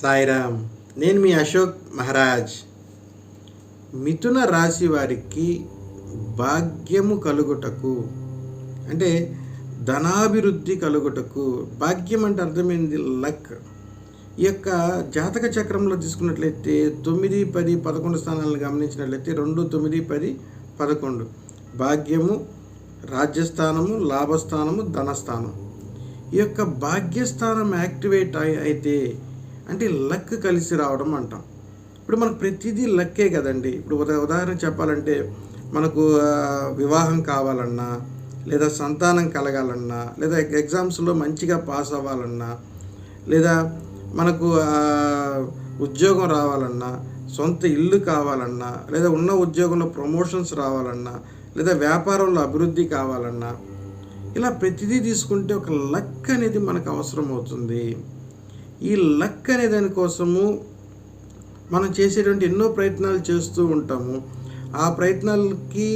సాయిరామ్ నేను మీ అశోక్ మహారాజ్. మిథున రాశి వారికి భాగ్యము కలుగుటకు అంటే ధనాభివృద్ధి కలుగుటకు భాగ్యం అంటే అర్థమైంది లక్. ఈ యొక్క జాతక చక్రంలో తీసుకున్నట్లయితే తొమ్మిది పది పదకొండు స్థానాలను గమనించినట్లయితే రెండు తొమ్మిది పది పదకొండు. భాగ్యము రాజ్యస్థానము లాభస్థానము ధనస్థానం. ఈ యొక్క భాగ్యస్థానం యాక్టివేట్ అయితే అంటే లక్ కలిసి రావడం అంటాం. ఇప్పుడు మనకు ప్రతిదీ లక్కే కదండి. ఇప్పుడు ఉదాహరణ చెప్పాలంటే మనకు వివాహం కావాలన్నా లేదా సంతానం కలగాలన్నా లేదా ఎగ్జామ్స్లో మంచిగా పాస్ అవ్వాలన్నా లేదా మనకు ఉద్యోగం రావాలన్నా సొంత ఇల్లు కావాలన్నా లేదా ఉన్న ఉద్యోగంలో ప్రమోషన్స్ రావాలన్నా లేదా వ్యాపారంలో అభివృద్ధి కావాలన్నా ఇలా ప్రతిదీ తీసుకుంటే ఒక లక్ అనేది మనకు అవసరం అవుతుంది ఈ లక్ అనే దానికోసము మనం చేసేటువంటి ఎన్నో ప్రయత్నాలు చేస్తూ ఉంటాము. ఆ ప్రయత్నాలకి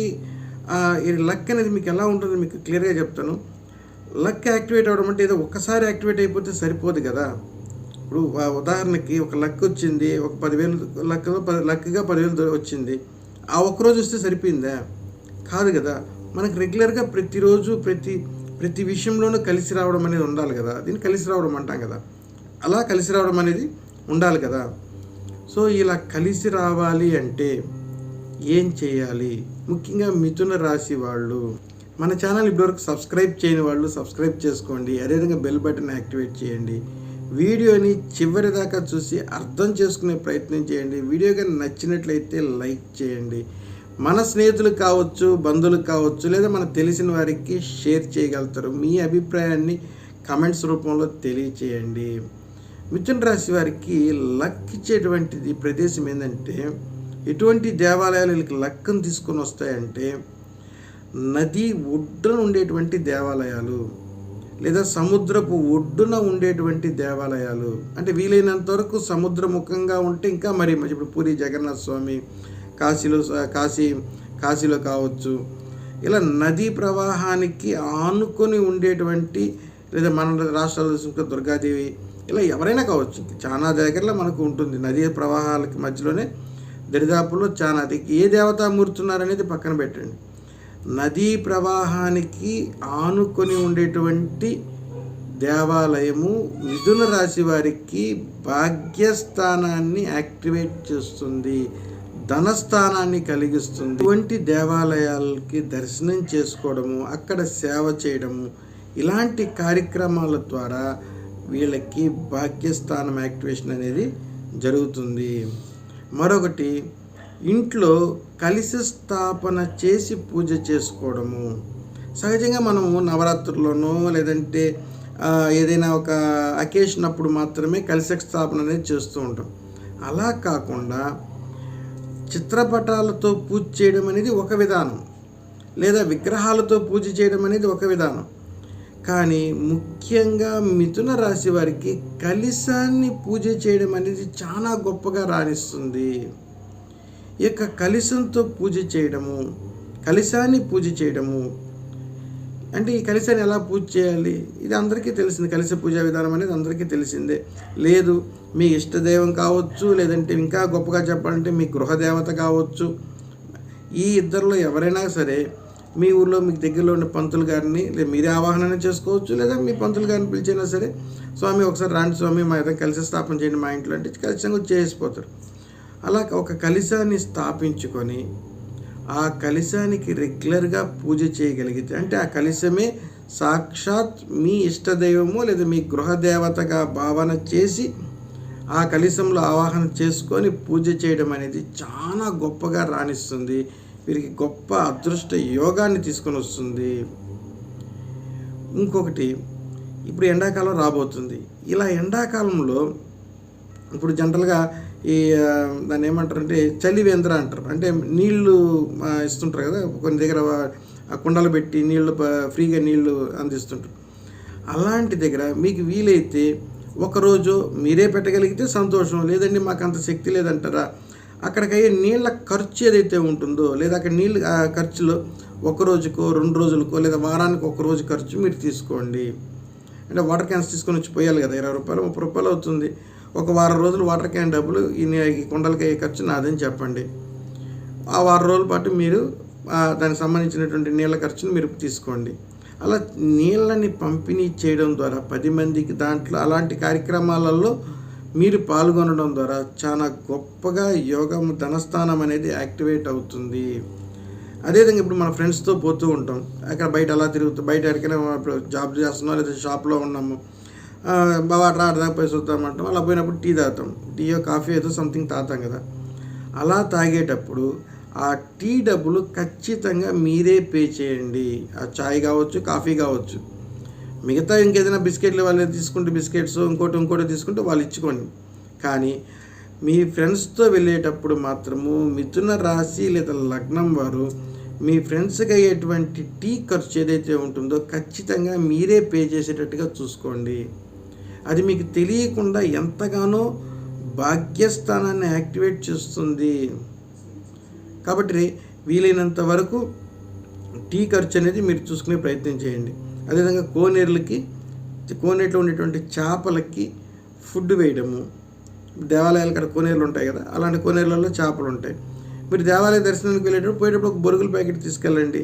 ఈ లక్ అనేది మీకు ఎలా ఉంటుందో మీకు క్లియర్గా చెప్తాను. లక్ యాక్టివేట్ అవ్వడం అంటే ఏదో ఒక్కసారి యాక్టివేట్ అయిపోతే సరిపోదు కదా. ఇప్పుడు ఉదాహరణకి ఒక లక్ వచ్చింది ఒక పదివేలు లక్లో పది లక్గా పదివేలు వచ్చింది. ఆ ఒక్కరోజు వస్తే సరిపోయిందా? కాదు కదా? మనకు రెగ్యులర్గా ప్రతిరోజు ప్రతి ప్రతి విషయంలోనూ కలిసి రావడం అనేది ఉండాలి కదా? దీన్ని కలిసి రావడం అంటాం కదా? అలా కలిసి రావడం అనేది ఉండాలి కదా? సో ఇలా కలిసి రావాలి అంటే ఏం చేయాలి? ముఖ్యంగా మిథున రాశి వాళ్ళు మన ఛానల్ ఇప్పటివరకు సబ్స్క్రైబ్ చేయని వాళ్ళు సబ్స్క్రైబ్ చేసుకోండి. అదేవిధంగా బెల్ బటన్ యాక్టివేట్ చేయండి. వీడియోని చివరి దాకా చూసి అర్థం చేసుకునే ప్రయత్నం చేయండి. వీడియో కానీ నచ్చినట్లయితే లైక్ చేయండి. మన స్నేహితులు కావచ్చు బంధువులు కావచ్చు లేదా మనకు తెలిసిన వారికి షేర్ చేయగలుగుతారు మీ అభిప్రాయాన్ని కమెంట్స్ రూపంలో తెలియచేయండి మిథున రాశి వారికి లక్ ఇచ్చేటువంటిది ప్రదేశం ఏంటంటే ఎటువంటి దేవాలయాలు వీళ్ళకి లక్కను తీసుకొని వస్తాయంటే నది ఒడ్డున ఉండేటువంటి దేవాలయాలు లేదా సముద్రపు ఒడ్డున ఉండేటువంటి దేవాలయాలు అంటే వీలైనంత వరకు సముద్రముఖంగా ఉంటే ఇంకా మరి మంచి. ఇప్పుడు పూరి జగన్నాథ స్వామి కాశీలో కాశీ కాశీలో కావచ్చు. ఇలా నదీ ప్రవాహానికి ఆనుకొని ఉండేటువంటి లేదా మన రాష్ట్రాల్లో చూసుకుంటే దుర్గాదేవి ఇలా ఎవరైనా కావచ్చు. చాలా దగ్గరలో మనకు ఉంటుంది. నదీ ప్రవాహాలకి మధ్యలోనే దరిదాపుల్లో చాలా అది ఏ దేవతామూర్తి ఉన్నారనేది పక్కన పెట్టండి. నదీ ప్రవాహానికి ఆనుకొని ఉండేటువంటి దేవాలయము మిథున రాశి వారికి భాగ్యస్థానాన్ని యాక్టివేట్ చేస్తుంది. ధనస్థానాన్ని కలిగిస్తుంది. ఇటువంటి దేవాలయాలకి దర్శనం చేసుకోవడము అక్కడ సేవ చేయడము ఇలాంటి కార్యక్రమాల ద్వారా వీళ్ళకి భాగ్యస్థానం యాక్టివేషన్ అనేది జరుగుతుంది. మరొకటి ఇంట్లో కలిసి స్థాపన చేసి పూజ చేసుకోవడము. సహజంగా మనము నవరాత్రుల్లోనో లేదంటే ఏదైనా ఒక అకేషన్ అప్పుడు మాత్రమే కలిసి స్థాపన అనేది చేస్తూ ఉంటాం. అలా కాకుండా చిత్రపటాలతో పూజ చేయడం అనేది ఒక విధానం లేదా విగ్రహాలతో పూజ చేయడం అనేది ఒక విధానం. కానీ ముఖ్యంగా మిథున రాశి వారికి కలిశాన్ని పూజ చేయడం అనేది చాలా గొప్పగా రాణిస్తుంది. ఈ యొక్క కలిశంతో పూజ చేయడము కలిశాన్ని పూజ చేయడము అంటే ఈ కలిశాన్ని ఎలా పూజ చేయాలి? ఇది అందరికీ తెలిసింది. కలిస పూజా విధానం అనేది అందరికీ తెలిసిందే. లేదు మీ ఇష్టదైవం కావచ్చు లేదంటే ఇంకా గొప్పగా చెప్పాలంటే మీ గృహదేవత కావచ్చు. ఈ ఇద్దరిలో ఎవరైనా సరే మీ ఊర్లో మీకు దగ్గరలో ఉన్న పంతులు గారిని లేదా మీరే ఆవాహన చేసుకోవచ్చు లేదా మీ పంతులు గారిని పిలిచైనా సరే స్వామి ఒకసారి రాండి స్వామి మా ఏదైనా కలిసి స్థాపన చేయండి మా ఇంట్లో అంటే ఖచ్చితంగా చేసిపోతారు. అలా ఒక కలిశాన్ని స్థాపించుకొని ఆ కలిశానికి రెగ్యులర్గా పూజ చేయగలిగితే అంటే ఆ కలిశమే సాక్షాత్ మీ ఇష్టదైవము లేదా మీ గృహదేవతగా భావన చేసి ఆ కలిశంలో ఆవాహన చేసుకొని పూజ చేయడం అనేది చాలా గొప్పగా రాణిస్తుంది. వీరికి గొప్ప అదృష్ట యోగాన్ని తీసుకొని వస్తుంది. ఇంకొకటి ఇప్పుడు ఎండాకాలం రాబోతుంది. ఇలా ఎండాకాలంలో ఇప్పుడు జనరల్గా ఈ దాన్ని ఏమంటారంటే చలివేంద్ర అంటారు. అంటే నీళ్ళు ఇస్తుంటారు కదా కొన్ని దగ్గర కుండలు పెట్టి నీళ్ళు ఫ్రీగా నీళ్ళు అందిస్తుంటారు. అలాంటి దగ్గర మీకు వీలైతే ఒకరోజు మీరే పెట్టగలిగితే సంతోషం లేదండి మాకు అంత శక్తి లేదంటారా? అక్కడికి అయ్యే నీళ్ళ ఖర్చు ఏదైతే ఉంటుందో లేదా అక్కడ నీళ్ళు ఖర్చులో ఒక రోజుకో రెండు రోజులకో లేదా వారానికి ఒక రోజు ఖర్చు మీరు తీసుకోండి. అంటే వాటర్ క్యాన్స్ తీసుకొని వచ్చి పోయాలి కదా ఇరవై రూపాయలు ముప్పై రూపాయలు అవుతుంది. ఒక వారం రోజులు వాటర్ క్యాన్ డబ్బులు ఇన్ని కుండలకి అయ్యే ఖర్చు నాదని చెప్పండి. ఆ వారం రోజుల పాటు మీరు దానికి సంబంధించినటువంటి నీళ్ళ ఖర్చును మీరు తీసుకోండి. అలా నీళ్ళని పంపిణీ చేయడం ద్వారా పది మందికి దాంట్లో అలాంటి కార్యక్రమాలలో మీరు పాల్గొనడం ద్వారా చాలా గొప్పగా యోగం ధనస్థానం అనేది యాక్టివేట్ అవుతుంది. అదేవిధంగా ఇప్పుడు మన ఫ్రెండ్స్తో పోతూ ఉంటాం. అక్కడ బయట అలా తిరుగుతూ బయట ఎక్కడైనా ఇప్పుడు జాబ్ చేస్తున్నాం లేదా షాప్లో ఉన్నాము? ఆ, బాగా పోయి చూద్దామంటాం అలా పోయినప్పుడు టీ తాగుతాం. టీయో కాఫీ ఏదో సంథింగ్ తాగుతాం కదా. అలా తాగేటప్పుడు ఆ టీ డబ్బులు ఖచ్చితంగా మీరే పే చేయండి. ఆ చాయ్ కావచ్చు కాఫీ కావచ్చు. మిగతా ఇంకేదైనా బిస్కెట్లు వాళ్ళు తీసుకుంటే బిస్కెట్స్ ఇంకోటి ఇంకోటి తీసుకుంటే వాళ్ళు ఇచ్చుకోండి. కానీ మీ ఫ్రెండ్స్తో వెళ్ళేటప్పుడు మాత్రము మిథున రాశి లేదా లగ్నం వారు మీ ఫ్రెండ్స్కి అయ్యేటువంటి టీ ఖర్చు ఏదైతే ఉంటుందో ఖచ్చితంగా మీరే పే చేసేటట్టుగా చూసుకోండి. అది మీకు తెలియకుండా ఎంతగానో భాగ్యస్థానాన్ని యాక్టివేట్ చేస్తుంది. కాబట్టి వీలైనంత వరకు టీ ఖర్చు అనేది మీరు చూసుకునే ప్రయత్నం చేయండి. అదేవిధంగా కోనేరులకి కోనేట్లో ఉండేటువంటి చేపలకి ఫుడ్ వేయడము. దేవాలయాల కాడ కోనేరులు ఉంటాయి కదా అలాంటి కోనేరులలో చేపలు ఉంటాయి. మీరు దేవాలయ దర్శనానికి వెళ్ళేటప్పుడు పోయేటప్పుడు ఒక బొరుగుల ప్యాకెట్ తీసుకెళ్ళండి.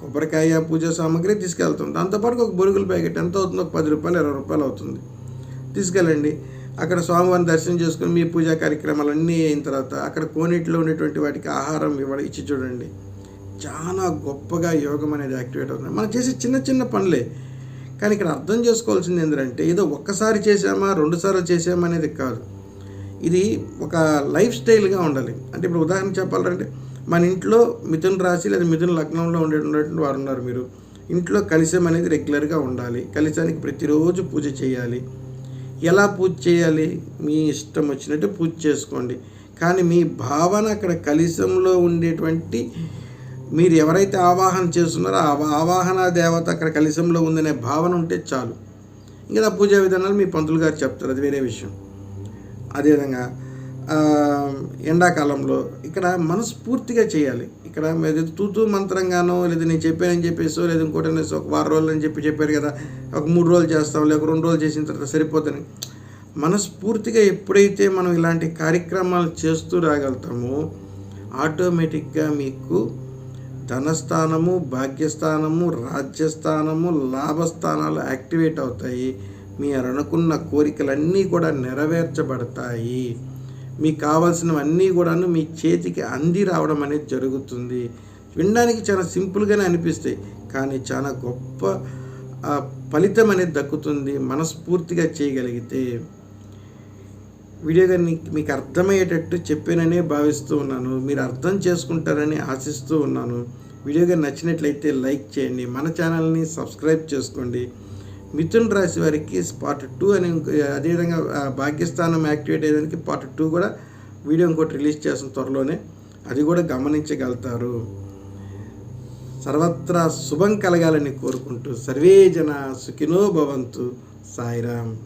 కొబ్బరికాయ పూజా సామాగ్రి తీసుకెళ్తాం దాంతోపాటు ఒక బొరుగుల ప్యాకెట్ ఎంత అవుతుందో ఒక పది రూపాయలు ఇరవై రూపాయలు అవుతుంది. తీసుకెళ్ళండి. అక్కడ స్వామివారిని దర్శనం చేసుకుని మీ పూజా కార్యక్రమాలన్నీ అయిన తర్వాత అక్కడ కోనేటిలో ఉండేటువంటి వాటికి ఆహారం ఇవ్వడం ఇచ్చి చూడండి. చాలా గొప్పగా యోగం అనేది యాక్టివేట్ అవుతుంది. మనం చేసే చిన్న చిన్న పనులే. కానీ ఇక్కడ అర్థం చేసుకోవాల్సింది ఏంటంటే ఏదో ఒక్కసారి చేసామా రెండుసార్లు చేసామా అనేది కాదు. ఇది ఒక లైఫ్ స్టైల్గా ఉండాలి. అంటే ఇప్పుడు ఉదాహరణ చెప్పాలంటే మన ఇంట్లో మిథున రాశి లేదా మిథున లగ్నంలో ఉండే వారు ఉన్నారు మీరు. ఇంట్లో కలిసం అనేది రెగ్యులర్గా ఉండాలి. కలిసానికి ప్రతిరోజు పూజ చేయాలి. ఎలా పూజ చేయాలి? మీ ఇష్టం వచ్చినట్టు పూజ చేసుకోండి. కానీ మీ భావన అక్కడ కలిసంలో ఉండేటువంటి మీరు ఎవరైతే ఆవాహన చేస్తున్నారో ఆ ఆవాహన దేవత అక్కడ కలిసంలో ఉందనే భావన ఉంటే చాలు. ఇంకా పూజా విధానాలు మీ పంతులు గారు చెప్తారు. అది వేరే విషయం. అదేవిధంగా ఎండాకాలంలో ఇక్కడ మనస్ఫూర్తిగా చేయాలి. ఇక్కడ మీరు తూతూ మంత్రంగానో లేదా నేను చెప్పానని చెప్పేసో లేదా ఇంకోటి అనేసి ఒక వారం రోజులు అని చెప్పి చెప్పారు కదా ఒక మూడు రోజులు చేస్తాం లేక రెండు రోజులు చేసిన తర్వాత సరిపోతుంది. మనస్ఫూర్తిగా ఎప్పుడైతే మనం ఇలాంటి కార్యక్రమాలు చేస్తూ రాగలుగుతామో ఆటోమేటిక్గా మీకు ధనస్థానము భాగ్యస్థానము రాజ్యస్థానము లాభస్థానాలు యాక్టివేట్ అవుతాయి. మీరు అనుకున్న కోరికలన్నీ కూడా నెరవేర్చబడతాయి. మీకు కావాల్సినవన్నీ కూడాను మీ చేతికి అంది రావడం అనేది జరుగుతుంది. వినడానికి చాలా సింపుల్గానే అనిపిస్తాయి. కానీ చాలా గొప్ప ఫలితం అనేది దక్కుతుంది మనస్ఫూర్తిగా చేయగలిగితే. వీడియో గారిని మీకు అర్థమయ్యేటట్టు చెప్పాననే భావిస్తూ ఉన్నాను. మీరు అర్థం చేసుకుంటారని ఆశిస్తూ ఉన్నాను. వీడియో గారు నచ్చినట్లయితే లైక్ చేయండి. మన ఛానల్ని సబ్స్క్రైబ్ చేసుకోండి. మిథున్ రాశి వారికి పార్ట్ టూ అని అదేవిధంగా భాగ్యస్థానం యాక్టివేట్ అయ్యేదానికి పార్ట్ టూ కూడా వీడియో ఇంకోటి రిలీజ్ చేసిన త్వరలోనే. అది కూడా గమనించగలుగుతారు. సర్వత్రా శుభం కలగాలని కోరుకుంటూ సర్వే జన సుఖినో భవంతు. సాయిరామ్.